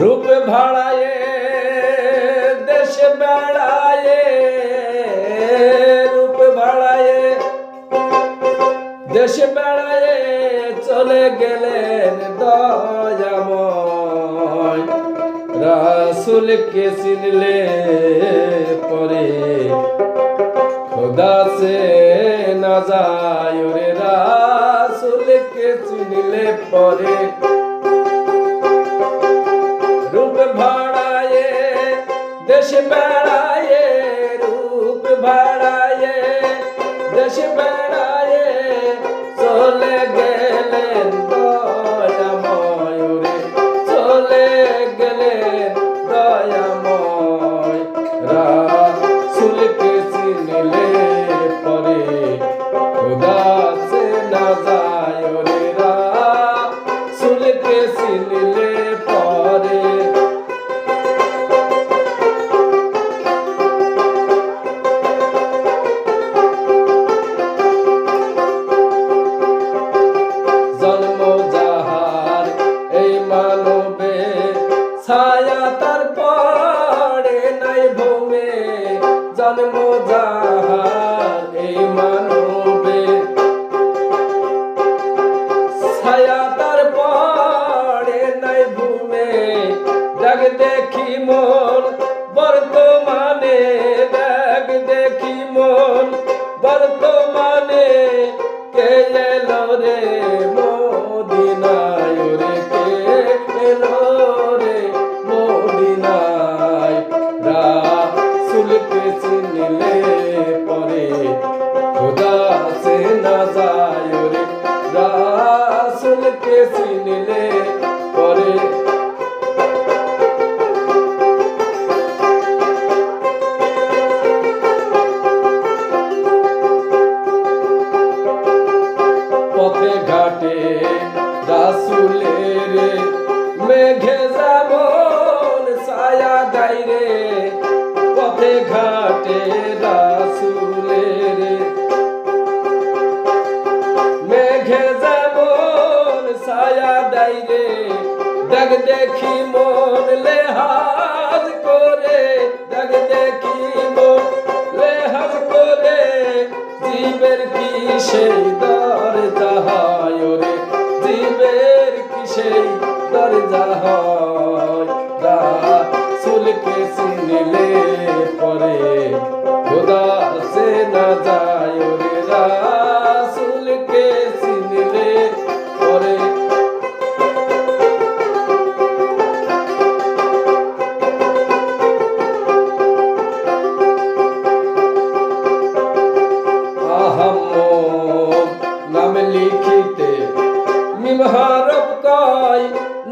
রূপ ভাড়ায়ে, দেশ বেড়ায়ে, রূপ ভাড়ায়ে, দেশ বেড়ায়ে চলে গেলেন দয়াময়। রাসুলকে চিনলে পরে খোদা সে না যায় রে রাসুলকে চিনলে পরে দেশ বেড়ায় রূপ ভাড়ায়ে দেশ বেড়ায়ে তার পরে নাই ভূমে জন্ম যাহার এই মানবে ঘাটে, রাসুলের মেঘে যেমন ছায়া দেয় রে, পথে ঘাটে রাসুলের মেঘে যেমন ছায়া দেয় রে, দেখ দেখি মন লেহাজ করে, দেখ দেখি মন লেহাজ করে, জীবের কি সেই সেই দর যাহায় রাসুলকে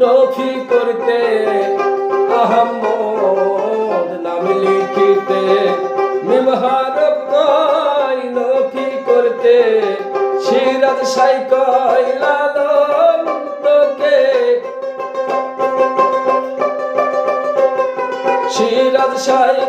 নফি করতে আহম্মদ নাম লিখিতে মিমহার করতে সিরাজ সাই কয় লালন তোকে। সিরাজ সাই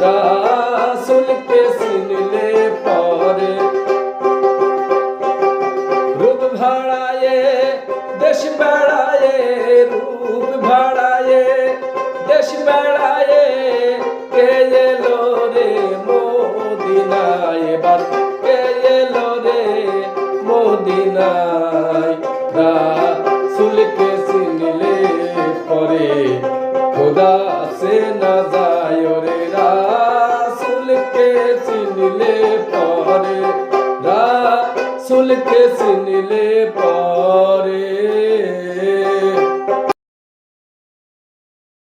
রাসুলকে চিনলে পরে রূপ ভাড়ায়ে দেশ বেড়ায়ে রূপ ভাড়ায়ে দেশ বেড়ায়ে কে এলো রে মোদিনায় এবার কে চিনলে পরে খোদা সে না যায় রে রসুলকে চিনিলে পরে।